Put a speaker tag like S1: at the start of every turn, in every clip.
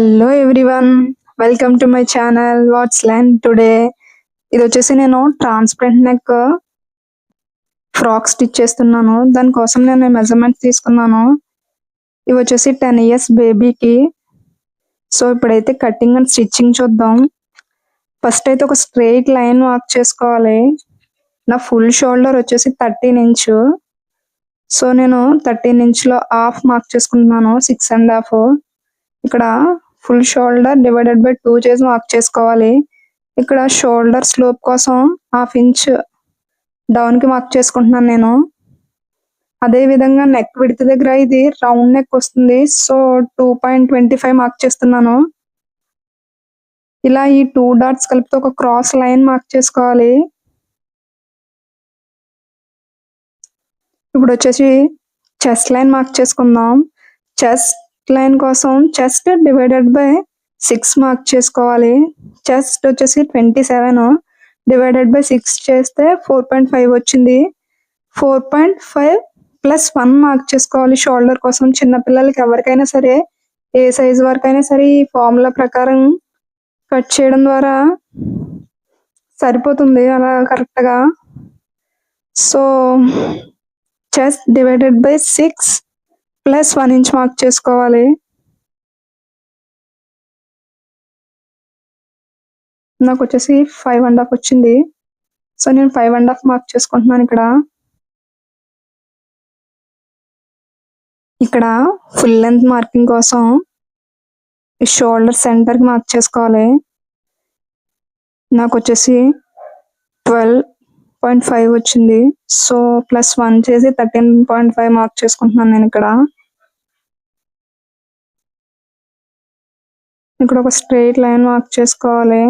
S1: Hello everyone welcome to my channel what's land today ఇది వచ్చేసి నేను ట్రాన్స్పరెంట్ నెక్ ఫ్రాక్ స్టిచ్ చేస్తున్నాను. దానికోసం నేను మెజర్మెంట్స్ తీసుకున్నాను. ఇవి వచ్చేసి టెన్ ఇయర్స్ బేబీకి సో ఇప్పుడైతే కటింగ్ అండ్ స్టిచ్చింగ్ చూద్దాం. ఫస్ట్ అయితే ఒక స్ట్రైట్ లైన్ వాక్ చేసుకోవాలి. నా ఫుల్ షోల్డర్ వచ్చేసి థర్టీన్ ఇంచు సో నేను థర్టీన్ ఇంచ్లో హాఫ్ మార్క్ చేసుకుంటున్నాను సిక్స్ అండ్ హాఫ్ ఇక్కడ full shoulder divided by two చేసి మార్క్ చేసుకోవాలి. ఇక్కడ షోల్డర్ స్లోప్ కోసం హాఫ్ ఇంచ్ డౌన్కి మార్క్ చేసుకుంటున్నాను నేను. అదే విధంగా నెక్ విడత దగ్గర ఇది రౌండ్ నెక్ వస్తుంది. So two point twenty five mark చేస్తున్నాను. ఇలా ఈ టూ డాట్స్ కలిపితే ఒక క్రాస్ లైన్ మార్క్ చేసుకోవాలి. ఇప్పుడు వచ్చేసి చెస్ లైన్ మార్క్ చేసుకుందాం. చెస్ట్ లైన్ కోసం chest divided by six mark చేసుకోవాలి. చెస్ట్ వచ్చేసి twenty seven divided by six చేస్తే ఫోర్ పాయింట్ ఫైవ్ వచ్చింది. Four point five plus one mark చేసుకోవాలి షోల్డర్ కోసం. చిన్న పిల్లలకి ఎవరికైనా సరే ఏ సైజ్ వరకైనా సరే ఈ ఫార్ములా ప్రకారం కట్ చేయడం ద్వారా సరిపోతుంది అలా కరెక్ట్గా. So chest divided by six plus one inch mark చేసుకోవాలి. నాకు వచ్చేసి ఫైవ్ అండ్ హాఫ్ వచ్చింది. సో నేను ఫైవ్ అండ్ హాఫ్ మార్క్ చేసుకుంటున్నాను ఇక్కడ. ఇక్కడ ఫుల్ లెంత్ మార్కింగ్ కోసం ఈ షోల్డర్ సెంటర్కి మార్క్ చేసుకోవాలి. నాకు వచ్చేసి ట్వెల్వ్ పాయింట్ ఫైవ్ వచ్చింది. సో ప్లస్ వన్ చేసి థర్టీన్ పాయింట్ ఫైవ్ మార్క్ చేసుకుంటున్నాను నేను ఇక్కడ. ఇక్కడ ఒక స్ట్రైట్ లైన్ మార్క్ చేసుకోవాలి.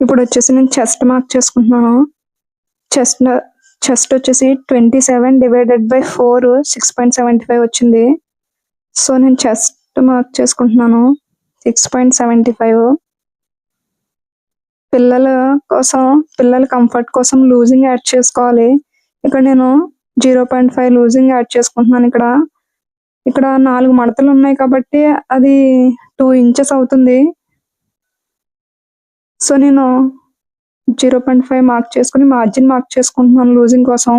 S1: ఇప్పుడు వచ్చేసి నేను చెస్ట్ మార్క్ చేసుకుంటున్నాను. చెస్ట్ చెస్ట్ వచ్చేసి twenty seven divided by four six point seventy five వచ్చింది. సో నేను చెస్ట్ మార్క్ చేసుకుంటున్నాను. సిక్స్ పాయింట్ సెవెంటీ ఫైవ్ పిల్లల కోసం పిల్లల కంఫర్ట్ కోసం లూజింగ్ యాడ్ చేసుకోవాలి. ఇక్కడ నేను zero point five loosing add చేసుకుంటున్నాను ఇక్కడ. ఇక్కడ నాలుగు మడతలు ఉన్నాయి కాబట్టి అది టూ ఇంచెస్ అవుతుంది. సో నేను జీరో పాయింట్ ఫైవ్ మార్క్ చేసుకుని మార్జిన్ మార్క్ చేసుకుంటున్నాను లూజింగ్ కోసం.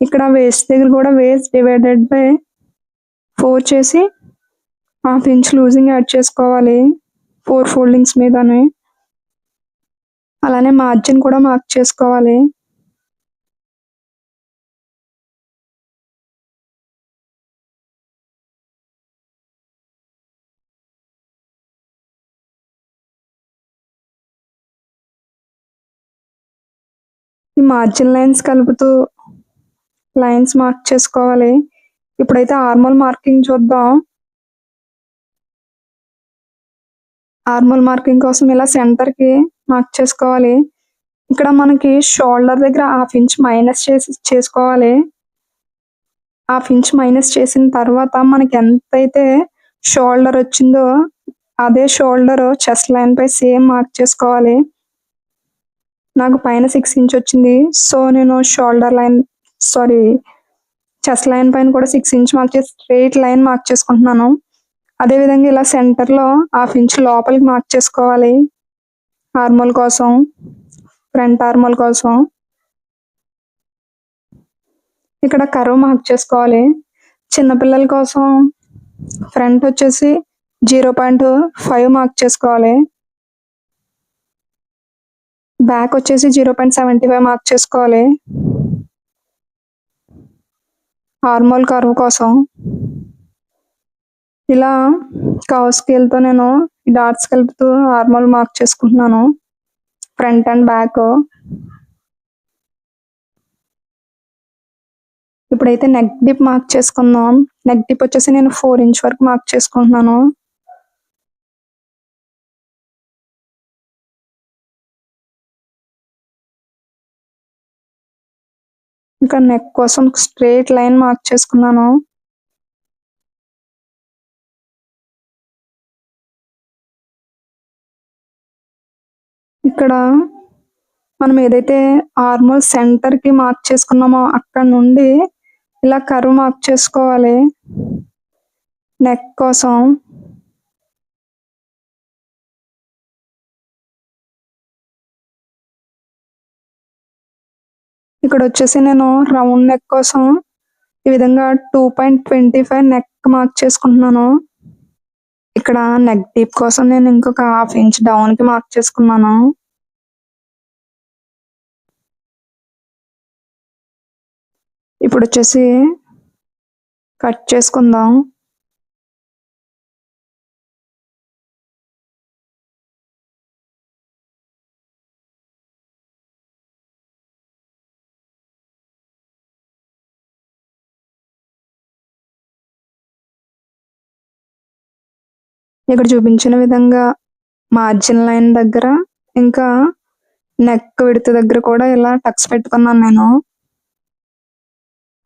S1: ఇక్కడ వేస్ట్ దగ్గర కూడా వేస్ట్ డివైడెడ్ బై ఫోర్ చేసి హాఫ్ ఇంచ్ లూజింగ్ యాడ్ చేసుకోవాలి. ఫోర్ ఫోల్డింగ్స్ మీదనే. అలానే మార్జిన్ కూడా మార్క్ చేసుకోవాలి. ఈ మార్జిన్ లైన్స్ కలుపుతూ లైన్స్ మార్క్ చేసుకోవాలి. ఇప్పుడైతే ఆర్మల్ మార్కింగ్ చూద్దాం. ఆర్మల్ మార్కింగ్ కోసం ఇలా సెంటర్కి మార్క్ చేసుకోవాలి. ఇక్కడ మనకి షోల్డర్ దగ్గర హాఫ్ ఇంచ్ మైనస్ చేసి చేసుకోవాలి. హాఫ్ ఇంచ్ మైనస్ చేసిన తర్వాత మనకి ఎంతైతే షోల్డర్ వచ్చిందో అదే షోల్డర్ చెస్ట్ లైన్ పై సేమ్ మార్క్ చేసుకోవాలి. నాకు పైన సిక్స్ ఇంచ్ వచ్చింది. సో నేను shoulder line sorry chest line పైన కూడా సిక్స్ ఇంచ్ మార్క్ చేసి స్ట్రైట్ లైన్ మార్క్ చేసుకుంటున్నాను. అదే విధంగా ఇలా సెంటర్లో హాఫ్ ఇంచ్ లోపలికి మార్క్ చేసుకోవాలి. ఆర్మోల్ కోసం ఫ్రంట్ ఆర్మల్ కోసం. ఇక్కడ కర్వ్ మార్క్ చేసుకోవాలి. చిన్నపిల్లల కోసం ఫ్రంట్ వచ్చేసి జీరో పాయింట్ ఫైవ్ మార్క్ చేసుకోవాలి. బ్యాక్ వచ్చేసి zero point seventy five mark చేసుకోవాలి. హార్మోల్ కర్వ్ కోసం. ఇలా కవ్ స్కేల్తో నేను డాట్స్ కలుపుతూ హార్మోల్ మార్క్ చేసుకుంటున్నాను. ఫ్రంట్ అండ్ బ్యాక్ ఇప్పుడైతే నెక్ డిప్ మార్క్ చేసుకుందాం. నెక్ డిప్ వచ్చేసి నేను ఫోర్ ఇంచ్ వరకు మార్క్ చేసుకుంటున్నాను. ఇంకా నెక్ కోసం స్ట్రైట్ లైన్ మార్క్ చేసుకున్నాను. ఇక్కడ మనం ఏదైతే ఆర్మల్ సెంటర్కి మార్క్ చేసుకున్నామో అక్కడ నుండి ఇలా కర్వ్ మార్క్ చేసుకోవాలి. నెక్ కోసం. ఇక్కడ వచ్చేసి నేను రౌండ్ నెక్ కోసం ఈ విధంగా two point twenty five neck mark చేసుకుంటున్నాను. ఇక్కడ నెక్ డీప్ కోసం నేను ఇంకొక హాఫ్ ఇంచ్ డౌన్కి మార్క్ చేసుకున్నాను. ఇప్పుడు వచ్చేసి కట్ చేసుకుందాం. ఇక్కడ చూపించిన విధంగా మార్జిన్ లైన్ దగ్గర ఇంకా నెక్ విడత దగ్గర కూడా ఇలా టక్స్ పెట్టుకున్నాను నేను.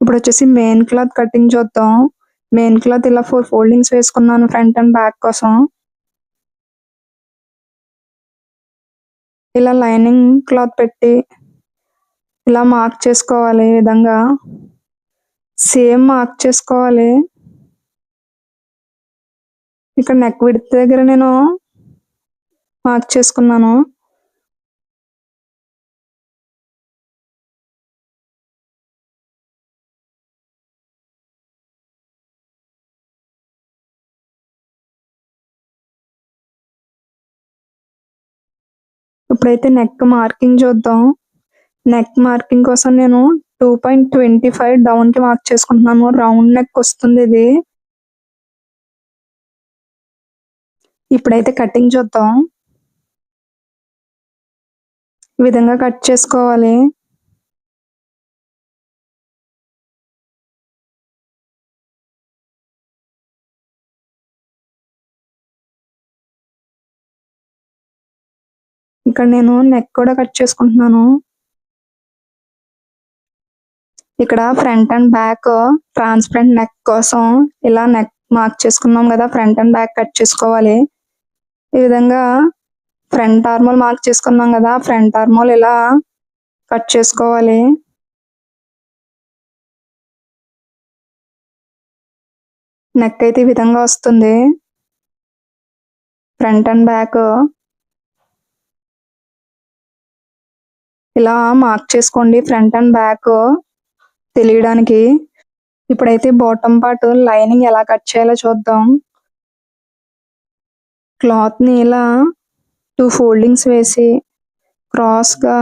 S1: ఇప్పుడు వచ్చేసి మెయిన్ క్లాత్ కటింగ్ చూద్దాం. మెయిన్ క్లాత్ ఇలా ఫోర్ ఫోల్డింగ్స్ వేసుకున్నాను ఫ్రంట్ అండ్ బ్యాక్ కోసం. ఇలా లైనింగ్ క్లాత్ పెట్టి ఇలా మార్క్ చేసుకోవాలి ఈ విధంగా. సేమ్ మార్క్ చేసుకోవాలి. ఇక్కడ నెక్ విడ్ దగ్గర నేను మార్క్ చేసుకున్నాను. ఇప్పుడైతే నెక్ మార్కింగ్ చూద్దాం. నెక్ మార్కింగ్ కోసం నేను టూ పాయింట్ ట్వంటీ ఫైవ్ డౌన్కి మార్క్ చేసుకుంటున్నాను. రౌండ్ నెక్ వస్తుంది ఇది. ఇప్పుడైతే కటింగ్ చూద్దాం. ఈ విధంగా కట్ చేసుకోవాలి. ఇక్కడ నేను నెక్ కూడా కట్ చేసుకుంటున్నాను. ఇక్కడ front and back transparent neck కోసం ఇలా నెక్ మార్క్ చేసుకున్నాం కదా ఫ్రంట్ అండ్ బ్యాక్ కట్ చేసుకోవాలి. ఈ విధంగా ఫ్రంట్ ఆర్మోల్ మార్క్ చేసుకున్నాం కదా ఫ్రంట్ ఆర్మోల్ ఇలా కట్ చేసుకోవాలి? నెక్ అయితే ఈ విధంగా వస్తుంది. ఫ్రంట్ అండ్ బ్యాక్ ఇలా మార్క్ చేసుకోండి. ఫ్రంట్ అండ్ బ్యాక్ తెలియడానికి. ఇప్పుడైతే బాటమ్ పార్ట్ లైనింగ్ ఎలా కట్ చేయాలో చూద్దాం. క్లాత్ని ఇలా టూ ఫోల్డింగ్స్ వేసి క్రాస్గా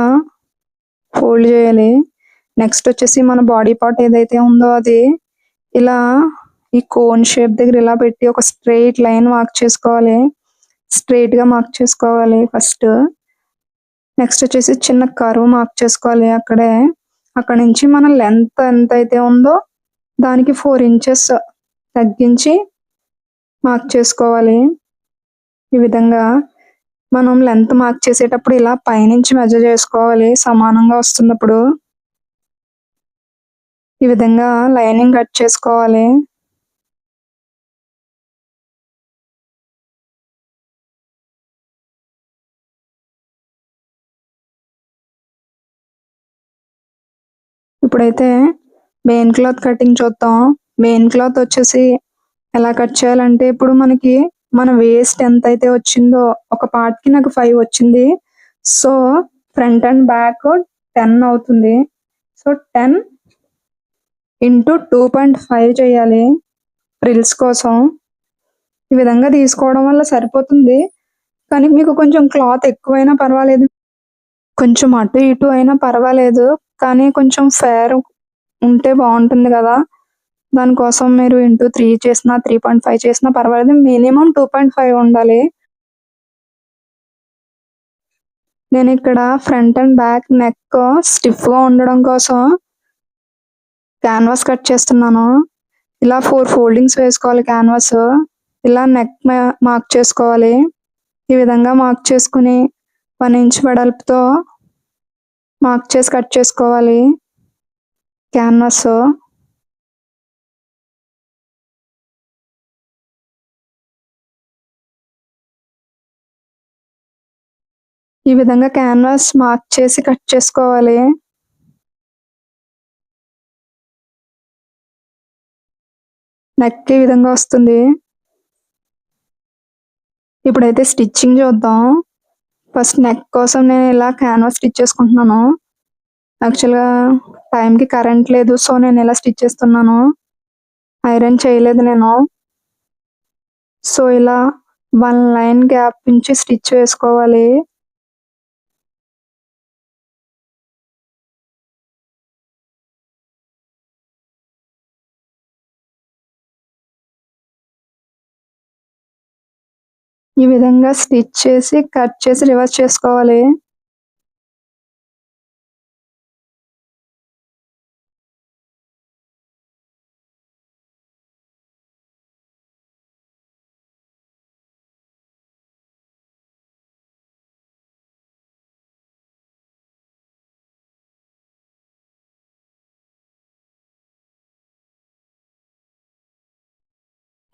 S1: ఫోల్డ్ చేయాలి. నెక్స్ట్ వచ్చేసి మన బాడీ పార్ట్ ఏదైతే ఉందో అది ఇలా ఈ కోన్ షేప్ దగ్గర ఇలా పెట్టి ఒక స్ట్రైట్ లైన్ మార్క్ చేసుకోవాలి. స్ట్రైట్గా మార్క్ చేసుకోవాలి ఫస్ట్. నెక్స్ట్ వచ్చేసి చిన్న కరువు మార్క్ చేసుకోవాలి అక్కడే. అక్కడ నుంచి మన లెంత్ ఎంత అయితే ఉందో దానికి ఫోర్ ఇంచెస్ తగ్గించి మార్క్ చేసుకోవాలి. ఈ విధంగా మనం లెంత్ మార్క్ చేసేటప్పుడు ఇలా పైనుంచి మెజర్ చేసుకోవాలి. సమానంగా వస్తున్నప్పుడు ఈ విధంగా లైనింగ్ కట్ చేసుకోవాలి. ఇప్పుడైతే మెయిన్ క్లాత్ కటింగ్ చూద్దాం. మెయిన్ క్లాత్ వచ్చేసి ఎలా కట్ చేయాలంటే ఇప్పుడు మనకి మన వేస్ట్ ఎంత అయితే వచ్చిందో ఒక పార్ట్కి నాకు ఫైవ్ వచ్చింది. So front and back ten అవుతుంది. So ten into two point five చేయాలి ఫ్రిల్స్ కోసం. ఈ విధంగా తీసుకోవడం వల్ల సరిపోతుంది. కానీ మీకు కొంచెం క్లాత్ ఎక్కువైనా పర్వాలేదు. కొంచెం అటు ఇటు అయినా పర్వాలేదు. కానీ కొంచెం ఫేర్ ఉంటే బాగుంటుంది కదా. దానికోసం మీరు ఇంటూ త్రీ చేసినా త్రీ పాయింట్ ఫైవ్ చేసినా పర్వాలేదు. మినిమం టూ పాయింట్ ఫైవ్ ఉండాలి. నేను ఇక్కడ ఫ్రంట్ అండ్ బ్యాక్ నెక్ స్టిఫ్గా ఉండడం కోసం క్యాన్వాస్ కట్ చేస్తున్నాను. ఇలా ఫోర్ ఫోల్డింగ్స్ వేసుకోవాలి క్యాన్వాస్. ఇలా నెక్ మార్క్ చేసుకోవాలి. ఈ విధంగా మార్క్ చేసుకుని వన్ ఇంచ్ వెడల్పుతో మార్క్ చేసి కట్ చేసుకోవాలి క్యాన్వాస్. ఈ విధంగా క్యాన్వాస్ మార్క్ చేసి కట్ చేసుకోవాలి. నెక్ ఈ విధంగా వస్తుంది. ఇప్పుడైతే స్టిచ్చింగ్ చూద్దాం. ఫస్ట్ నెక్ కోసం నేను ఇలా క్యాన్వాస్ స్టిచ్ చేసుకుంటున్నాను. యాక్చువల్గా టైంకి కరెంట్ లేదు సో నేను ఇలా స్టిచ్ చేస్తున్నాను. ఐరన్ చేయలేదు నేను. సో ఇలా వన్ లైన్ గ్యాప్ నుంచి స్టిచ్ వేసుకోవాలి. ఈ విధంగా స్టిచ్ చేసి కట్ చేసి రివర్స్ చేసుకోవాలి.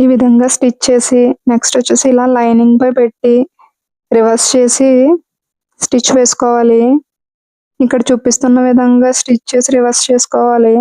S1: ఈ విధంగా స్టిచ్ చేసి నెక్స్ట్ వచ్చేసి ఇలా లైనింగ్ పై పెట్టి రివర్స్ చేసి స్టిచ్ వేసుకోవాలి. ఇక్కడ చూపిస్తున్న విధంగా స్టిచ్ చేసి రివర్స్ చేసుకోవాలి.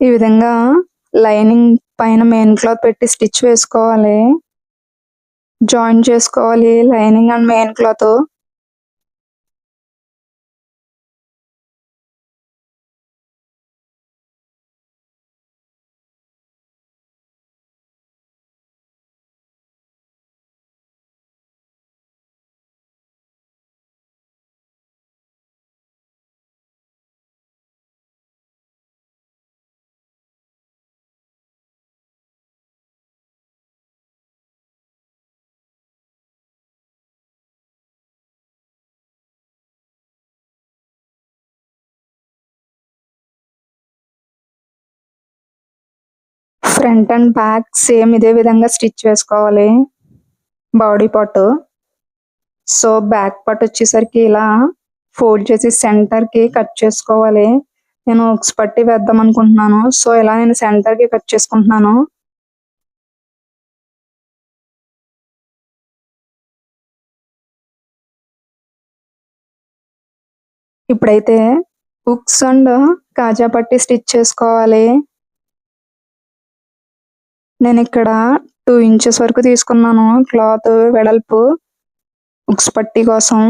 S1: ఈ విధంగా లైనింగ్ పైన మెయిన్ క్లాత్ పెట్టి స్టిచ్ వేసుకోవాలి. జాయిన్ చేసుకోవాలి lining and main cloth. Front and back same ఇదే విధంగా స్టిచ్ వేసుకోవాలి. Body part. So back part వచ్చేసరికి ఇలా ఫోల్డ్ చేసి సెంటర్కి కట్ చేసుకోవాలి. నేను ఉక్స్ పట్టి వేద్దాం అనుకుంటున్నాను. సో ఇలా నేను సెంటర్కి కట్ చేసుకుంటున్నాను. ఇప్పుడైతే ఉక్స్ అండ్ కాజా పట్టి స్టిచ్ చేసుకోవాలి. నేను ఇక్కడ టూ ఇంచెస్ వరకు తీసుకున్నాను. క్లాత్ వెడల్పు ఉక్స్ పట్టి కోసం.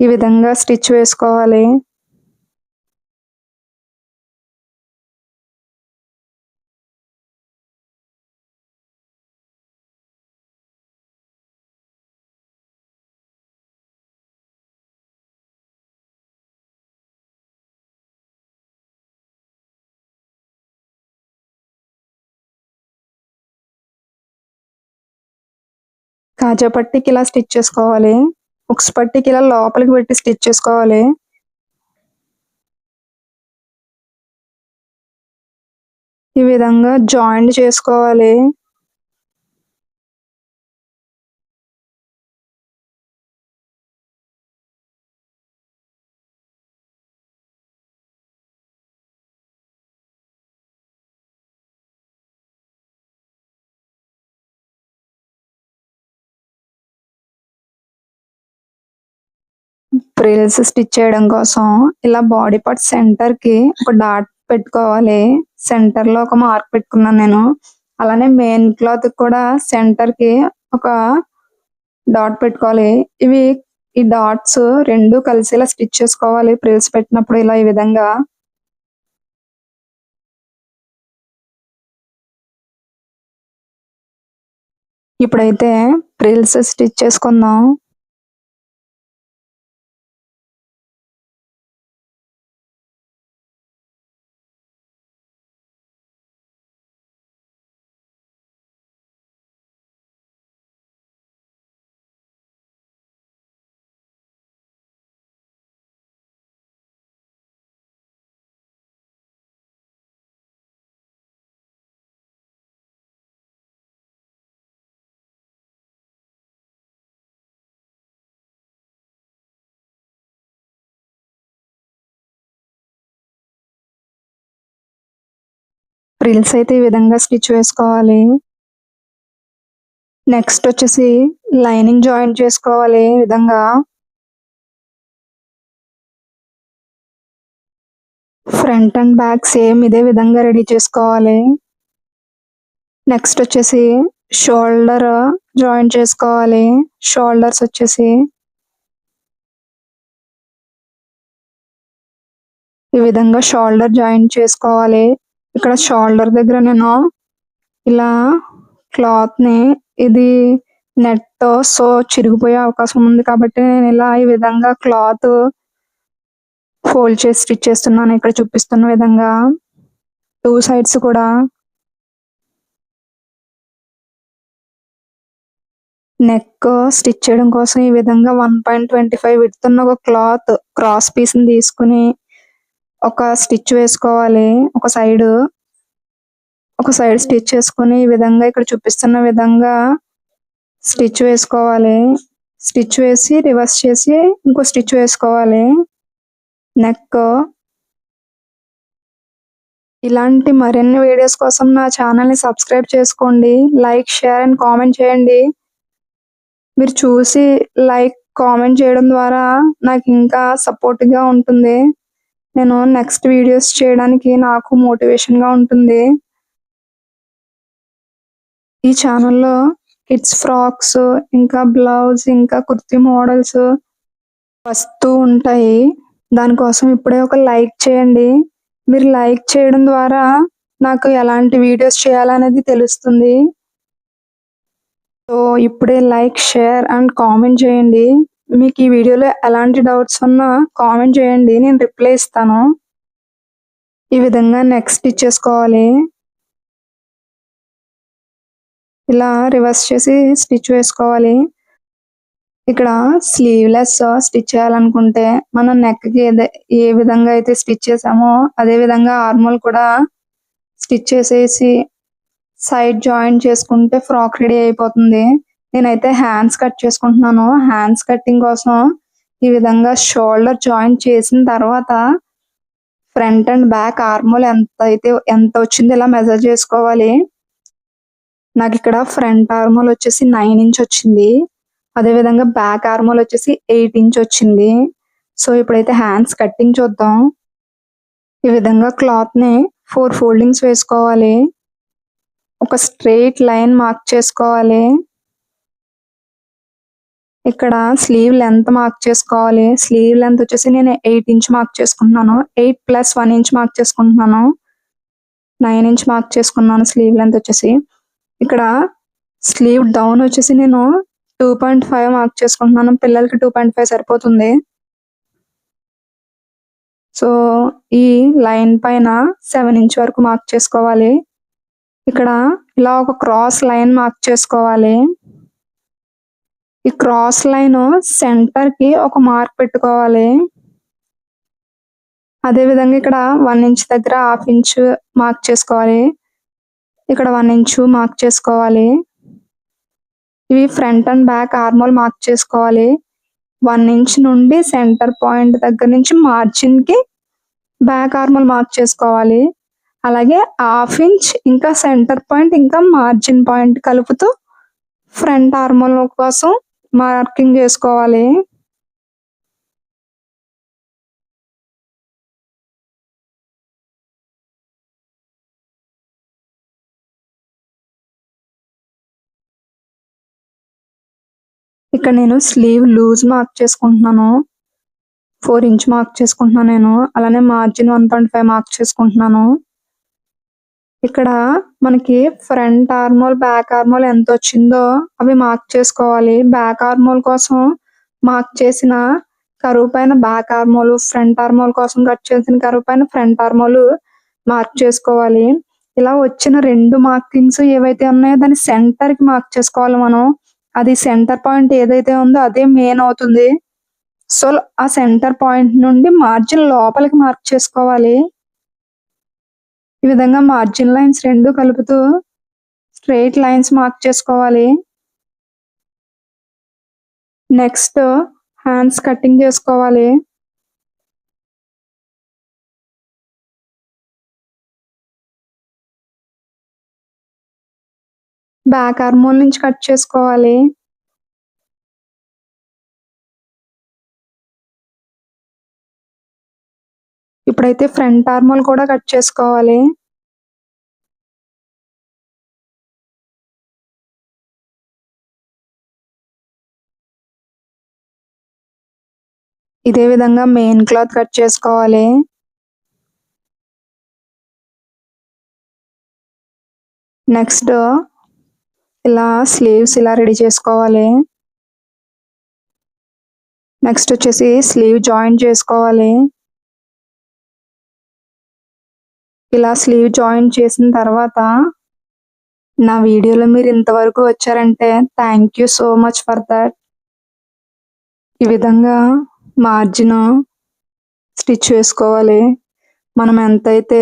S1: ఈ విధంగా స్టిచ్ వేసుకోవాలి. కాజా పట్టికి ఇలా స్టిచ్ చేసుకోవాలి. ఉక్స్ పట్టికి ఇలా లోపలికి పెట్టి స్టిచ్ చేసుకోవాలి. ఈ విధంగా జాయింట్ చేసుకోవాలి. ఫ్రిల్స్ స్టిచ్ చేయడం కోసం ఇలా బాడీ పార్ట్ సెంటర్కి ఒక డాట్ పెట్టుకోవాలి. సెంటర్లో ఒక మార్క్ పెట్టుకున్నాను నేను. అలానే మెయిన్ క్లాత్ కూడా సెంటర్కి ఒక డాట్ పెట్టుకోవాలి. ఇవి ఈ డాట్స్ రెండు కలిసి ఇలా స్టిచ్ చేసుకోవాలి. ప్రిల్స్ పెట్టినప్పుడు ఇలా ఈ విధంగా. ఇప్పుడైతే ప్రిల్స్ స్టిచ్ చేసుకుందాం. ఫ్రిల్స్ అయితే ఈ విధంగా స్టిచ్ వేసుకోవాలి. నెక్స్ట్ వచ్చేసి లైనింగ్ జాయింట్ చేసుకోవాలి ఈ విధంగా. ఫ్రంట్ అండ్ బ్యాక్ సేమ్ ఇదే విధంగా రెడీ చేసుకోవాలి. నెక్స్ట్ వచ్చేసి షోల్డర్ జాయింట్ చేసుకోవాలి. షోల్డర్స్ వచ్చేసి ఈ విధంగా షోల్డర్ జాయింట్ చేసుకోవాలి. ఇక్కడ షోల్డర్ దగ్గర నేను ఇలా క్లాత్ని ఇది నెట్ సో చిరిగిపోయే అవకాశం ఉంది కాబట్టి నేను ఇలా ఈ విధంగా క్లాత్ ఫోల్డ్ చేసి స్టిచ్ చేస్తున్నాను. ఇక్కడ చూపిస్తున్న విధంగా టూ సైడ్స్ కూడా నెక్ స్టిచ్ చేయడం కోసం ఈ విధంగా వన్ పాయింట్ ట్వంటీ ఫైవ్ విడుతున్న ఒక క్లాత్ క్రాస్ పీస్ని తీసుకుని ఒక స్టిచ్ వేసుకోవాలి. ఒక సైడ్ ఒక సైడ్ స్టిచ్ వేసుకొని ఈ విధంగా ఇక్కడ చూపిస్తున్న విధంగా స్టిచ్ వేసుకోవాలి. స్టిచ్ వేసి రివర్స్ చేసి ఇంకో స్టిచ్ వేసుకోవాలి. నెక్. ఇలాంటి మరిన్ని వీడియోస్ కోసం నా ఛానల్ని సబ్స్క్రైబ్ చేసుకోండి. లైక్ షేర్ అండ్ కామెంట్ చేయండి. మీరు చూసి లైక్ కామెంట్ చేయడం ద్వారా నాకు ఇంకా సపోర్ట్గా ఉంటుంది. నేను నెక్స్ట్ వీడియోస్ చేయడానికి నాకు మోటివేషన్గా ఉంటుంది. ఈ ఛానల్లో కిడ్స్ ఫ్రాక్స్ ఇంకా బ్లౌజ్ ఇంకా కుర్తి మోడల్స్ వస్తూ ఉంటాయి. దానికోసం ఇప్పుడే ఒక లైక్ చేయండి. మీరు లైక్ చేయడం ద్వారా నాకు ఎలాంటి వీడియోస్ చేయాలనేది తెలుస్తుంది. సో ఇప్పుడే లైక్ షేర్ అండ్ కామెంట్ చేయండి. మీకు ఈ వీడియోలో ఎలాంటి డౌట్స్ ఉన్నా కామెంట్ చేయండి నేను రిప్లై ఇస్తాను. ఈ విధంగా నెక్స్ట్ స్టిచ్ చేసుకోవాలి ఇలా రివర్స్ చేసి స్టిచ్ వేసుకోవాలి. ఇక్కడ స్లీవ్లెస్ స్టిచ్ చేయాలనుకుంటే మనం నెక్కి ఏ విధంగా అయితే స్టిచ్ చేసామో అదే విధంగా ఆర్మోల్ కూడా స్టిచ్ చేసేసి సైడ్ జాయిన్ చేసుకుంటే ఫ్రాక్ రెడీ అయిపోతుంది. నేనైతే హ్యాండ్స్ కట్ చేసుకుంటున్నాను. హ్యాండ్స్ కటింగ్ కోసం ఈ విధంగా షోల్డర్ జాయిన్ చేసిన తర్వాత ఫ్రంట్ అండ్ బ్యాక్ ఆర్మోల్ ఎంత అయితే ఎంత వచ్చింది ఇలా మెజర్ చేసుకోవాలి. నాకు ఇక్కడ ఫ్రంట్ ఆర్మోల్ వచ్చేసి నైన్ ఇంచ్ వచ్చింది. అదే విధంగా బ్యాక్ ఆర్మోల్ వచ్చేసి ఎయిట్ ఇంచ్ వచ్చింది. సో ఇప్పుడైతే హ్యాండ్స్ కట్టింగ్ చూద్దాం. ఈ విధంగా క్లాత్ని ఫోర్ ఫోల్డింగ్స్ వేసుకోవాలి. ఒక స్ట్రెయిట్ లైన్ మార్క్ చేసుకోవాలి. ఇక్కడ స్లీవ్ లెంత్ మార్క్ చేసుకోవాలి. స్లీవ్ లెంత్ వచ్చేసి నేను ఎయిట్ ఇంచ్ మార్క్ చేసుకుంటున్నాను. Eight plus one inch mark చేసుకుంటున్నాను. నైన్ ఇంచ్ మార్క్ చేసుకున్నాను స్లీవ్ లెంత్ వచ్చేసి. ఇక్కడ స్లీవ్ డౌన్ వచ్చేసి నేను టూ పాయింట్ ఫైవ్ మార్క్ చేసుకుంటున్నాను. పిల్లలకి టూ పాయింట్ ఫైవ్ సరిపోతుంది. సో ఈ లైన్ పైన సెవెన్ ఇంచ్ వరకు మార్క్ చేసుకోవాలి. ఇక్కడ ఇలా ఒక క్రాస్ లైన్ మార్క్ చేసుకోవాలి. ఈ క్రాస్ లైన్ సెంటర్కి ఒక మార్క్ పెట్టుకోవాలి. అదే విధంగా ఇక్కడ వన్ ఇంచ్ దగ్గర హాఫ్ ఇంచ్ మార్క్ చేసుకోవాలి. ఇక్కడ వన్ ఇంచ్ మార్క్ చేసుకోవాలి. ఇవి front and back armhole mark చేసుకోవాలి. వన్ ఇంచ్ నుండి సెంటర్ పాయింట్ దగ్గర నుంచి మార్జిన్కి బ్యాక్ ఆర్మోల్ మార్క్ చేసుకోవాలి. అలాగే హాఫ్ ఇంచ్ ఇంకా సెంటర్ పాయింట్ ఇంకా మార్జిన్ పాయింట్ కలుపుతూ ఫ్రంట్ ఆర్మోల్ కోసం మార్కింగ్ చేసుకోవాలి. ఇక్కడ నేను స్లీవ్ లూజ్ మార్క్ చేసుకుంటున్నాను. ఫోర్ ఇంచ్ మార్క్ చేసుకుంటున్నాను నేను. అలానే margin one point five mark చేసుకుంటున్నాను. ఇక్కడ మనకి ఫ్రంట్ ఆర్మోల్ బ్యాక్ ఆర్మోల్ ఎంత వచ్చిందో అవి మార్క్ చేసుకోవాలి. బ్యాక్ ఆర్మోల్ కోసం మార్క్ చేసిన కరువు పైన బ్యాక్ ఆర్మోల్ ఫ్రంట్ ఆర్మోల్ కోసం కట్ చేసిన కరువు పైన ఫ్రంట్ ఆర్మోల్ మార్క్ చేసుకోవాలి. ఇలా వచ్చిన రెండు మార్కింగ్స్ ఏవైతే ఉన్నాయో దాని సెంటర్కి మార్క్ చేసుకోవాలి మనం. అది సెంటర్ పాయింట్ ఏదైతే ఉందో అదే మెయిన్ అవుతుంది. సో ఆ సెంటర్ పాయింట్ నుండి మార్జిన్ లోపలికి మార్క్ చేసుకోవాలి. ఈ విధంగా మార్జిన్ లైన్స్ రెండు కలుపుతూ స్ట్రైట్ లైన్స్ మార్క్ చేసుకోవాలి. నెక్స్ట్ హ్యాండ్స్ కటింగ్ చేసుకోవాలి. బ్యాక్ హార్మోన్ నుంచి కట్ చేసుకోవాలి. ఇప్పుడైతే ఫ్రంట్ ఆర్మోల్ కూడా కట్ చేసుకోవాలి. ఇదే విధంగా మెయిన్ క్లాత్ కట్ చేసుకోవాలి. నెక్స్ట్ ఇలా స్లీవ్స్ ఇలా రెడీ చేసుకోవాలి. నెక్స్ట్ వచ్చేసి స్లీవ్ జాయిన్ చేసుకోవాలి. ఇలా స్లీవ్ జాయిన్ చేసిన తర్వాత నా వీడియోలో మీరు ఇంతవరకు వచ్చారంటే thank you so much for that ఈ విధంగా మార్జిన్ స్టిచ్ చేసుకోవాలి. మనం ఎంతైతే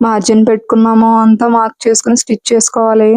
S1: మార్జిన్ పెట్టుకున్నామో అంతా మార్క్ చేసుకుని స్టిచ్ చేసుకోవాలి.